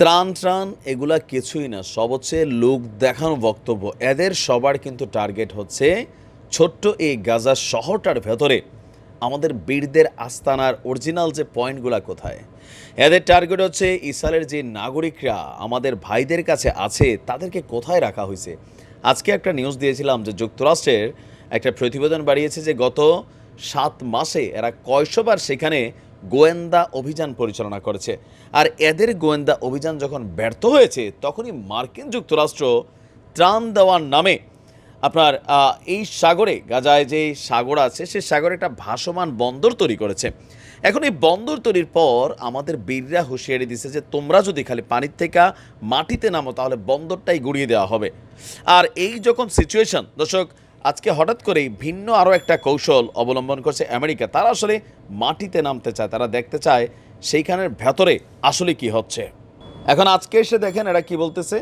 ত্রাণ ত্রাণ, এগুলা কিছুই না। সব হচ্ছে লোক দেখানো বক্তব্য। এদের সবার কিন্তু টার্গেট হচ্ছে ছোট্ট এই গাজা শহরটার ভেতরে আমাদের বীরদের আস্তানার অরিজিনাল যে পয়েন্টগুলো কোথায়। এদের টার্গেট হচ্ছে ইসরায়েলের যে নাগরিকরা আমাদের ভাইদের কাছে আছে, তাদেরকে কোথায় রাখা হয়েছে? আজকে একটা নিউজ দিয়েছিলাম যে যুক্তরাষ্ট্রের একটা প্রতিবেদন বাড়িয়েছে যে গত সাত মাসে এরা কয়শবার সেখানে গোয়েন্দা অভিযান পরিচালনা করেছে। আর এদের গোয়েন্দা অভিযান যখন ব্যর্থ হয়েছে, তখনই মার্কিন যুক্তরাষ্ট্র ত্রাণ দেওয়ার নামে আপনার এই সাগরে, গাজায় যে সাগর আছে, সে সাগরে একটা ভাসমান বন্দর তৈরি করেছে। এখন এই বন্দর তৈরির পর আমাদের বীররা হুঁশিয়ারি দিছে যে, তোমরা যদি খালি পানির থেকে মাটিতে নামো, তাহলে বন্দরটাই গুড়িয়ে দেওয়া হবে। আর এই যখন সিচুয়েশন দর্শক আজকে হঠাৎ করেই ভিন্ন আরও একটা কৌশল অবলম্বন করছে আমেরিকা। তারা আসলে মাটিতে নামতে চায়, তারা দেখতে চায় সেইখানের ভেতরে আসলে কি হচ্ছে। এখন আজকে এসে দেখেন এরা কি বলতেছে?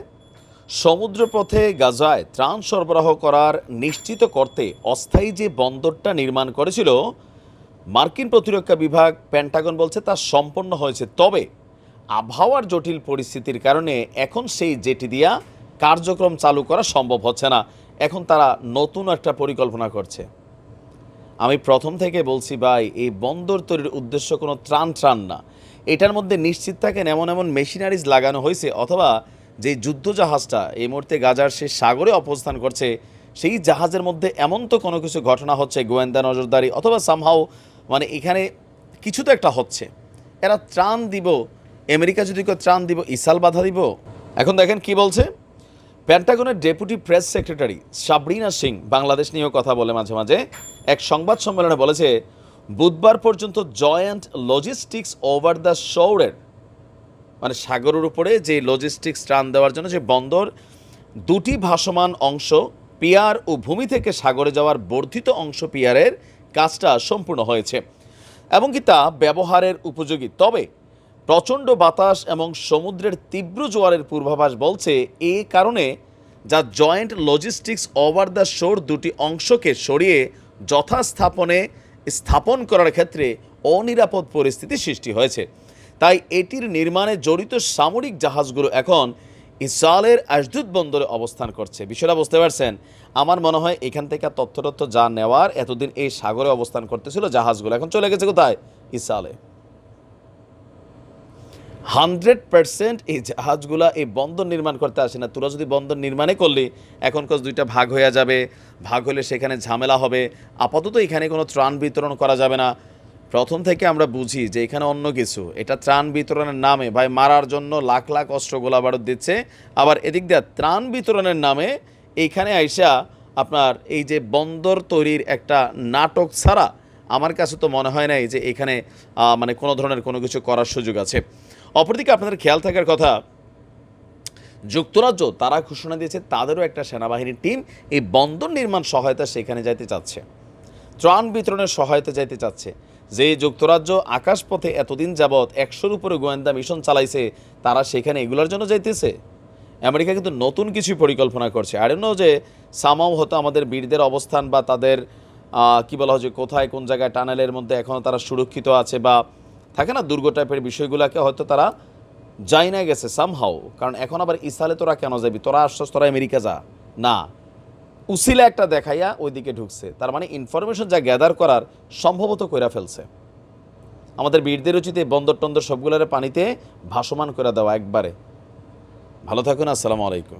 সমুদ্রপথে গাজায় ত্রাণ সরবরাহ করার নিশ্চিত করতে অস্থায়ী যে বন্দরটা নির্মাণ করেছিল, মার্কিন প্রতিরক্ষা বিভাগ প্যান্টাগন বলছে তা সম্পন্ন হয়েছে। তবে আবহাওয়ার জটিল পরিস্থিতির কারণে এখন সেই জেটি দিয়া কার্যক্রম চালু করা সম্ভব হচ্ছে না। এখন তারা নতুন একটা পরিকল্পনা করছে। আমি প্রথম থেকে বলছি, ভাই, এই বন্দর তৈরির উদ্দেশ্য কোনো ত্রাণ ত্রাণ না। এটার মধ্যে নিশ্চিত থাকেন এমন এমন মেশিনারিজ লাগানো হয়েছে অথবা যে যুদ্ধ জাহাজটা এই মুহূর্তে গাজার সে সাগরে অবস্থান করছে, সেই জাহাজের মধ্যে এমন তো কোনো কিছু ঘটনা হচ্ছে, গোয়েন্দা নজরদারি অথবা সামহাও মানে এখানে কিছু তো একটা হচ্ছে। এরা ত্রাণ দিব, আমেরিকা যদি কেউ ত্রাণ দিব, ইসাল বাধা দিব। এখন দেখেন কি বলছে। প্যান্টাগনের deputy press secretary Sabrina Singh Bangladesh নিয়েও কথা বলে মাঝে মাঝে। এক সংবাদ সম্মেলনে বলেছে, বুধবার পর্যন্ত জয়েন্ট লজিস্টিক্স ওভার দ্য শোরের মানে সাগরের উপরে যে লজিস্টিক্স ত্রাণ দেওয়ার জন্য যে বন্দর, দুটি ভাসমান অংশ পিয়ার ও ভূমি থেকে সাগরে যাওয়ার বর্ধিত অংশ পিয়ারের কাজটা সম্পূর্ণ হয়েছে। এবং কি তা ব্যবহারের উপযোগী? তবে প্রচণ্ড বাতাস এবং সমুদ্রের তীব্র জোয়ারের পূর্বাভাস বলছে এ কারণে যা জয়েন্ট লজিস্টিক্স ওভার দ্য শোর দুটি অংশকে সরিয়ে যথাস্থাপনে স্থাপন করার ক্ষেত্রে অনিরাপদ পরিস্থিতি সৃষ্টি হয়েছে। তাই এটির নির্মাণে জড়িত সামরিক জাহাজগুলো এখন ইসরায়েলের আশদুদ বন্দরে অবস্থান করছে। বিষয়টা বুঝতে পারছেন? আমার মনে হয় এখান থেকে তথ্য তথ্য যা নেওয়ার এতদিন এই সাগরে অবস্থান করতেছিল জাহাজগুলো এখন চলে গেছে কোথায়? ইসরায়েলে। হান্ড্রেড পার্সেন্ট এই জাহাজগুলা এই বন্দর নির্মাণ করতে আসে না। তোরা যদি বন্দর নির্মাণে করলি, এখন কজ দুইটা ভাগ হয়ে যাবে। ভাগ হলে সেখানে ঝামেলা হবে। আপাতত এখানে কোনো ত্রাণ বিতরণ করা যাবে না। প্রথম থেকে আমরা বুঝি যে এখানে অন্য কিছু। এটা ত্রাণ বিতরণের নামে, ভাই মারার জন্য লাখ লাখ অস্ত্র গোলা বারুদ দিচ্ছে। আবার এদিক দিয়ে ত্রাণ বিতরণের নামে এইখানে আইসা আপনার এই যে বন্দর তৈরির একটা নাটক ছাড়া আমার কাছে তো মনে হয় নাই যে এখানে মানে কোনো ধরনের কোনো কিছু করার সুযোগ আছে। অপরদিকে আপনাদের খেয়াল থাকার কথা, যুক্তরাজ্য তারা ঘোষণা দিয়েছে তাদেরও একটা সেনাবাহিনীর টিম এই বন্দর নির্মাণ সহায়তা সেখানে যাইতে চাচ্ছে। ত্রাণ বিতরণের সহায়তা যাইতে চাচ্ছে। যে যুক্তরাজ্য আকাশপথে এতদিন যাবৎ একশোর উপরে গোয়েন্দা মিশন চালাইছে, তারা সেখানে এগুলোর জন্য যাইতেছে। আমেরিকা কিন্তু নতুন কিছু পরিকল্পনা করছে। আর জন্য যে সামাও হতো আমাদের বীরদের অবস্থান বা তাদের কি বলা হয় যে কোথায় কোন জায়গায় টানেলের মধ্যে এখনও তারা সুরক্ষিত আছে বা থাকে না দুর্গ টাইপের বিষয়গুলোকে হয়তো তারা যাই না গেছে সামহাও কারণ এখন আবার ইসালে তোরা কেন যাবি? তোরা আসছস তোরা আমেরিকা যা। না। উসিলা একটা দেখাইয়া ওইদিকে ঢুকছে। তার মানে ইনফরমেশন যা গ্যাদার করার সম্ভবত কইরা ফেলছে। আমাদের বীরদের উচিত এই বন্দর টন্দর সবগুলোর পানিতে ভাসমান করে দেওয়া একবারে। ভালো থাকুন, আসসালামু আলাইকুম।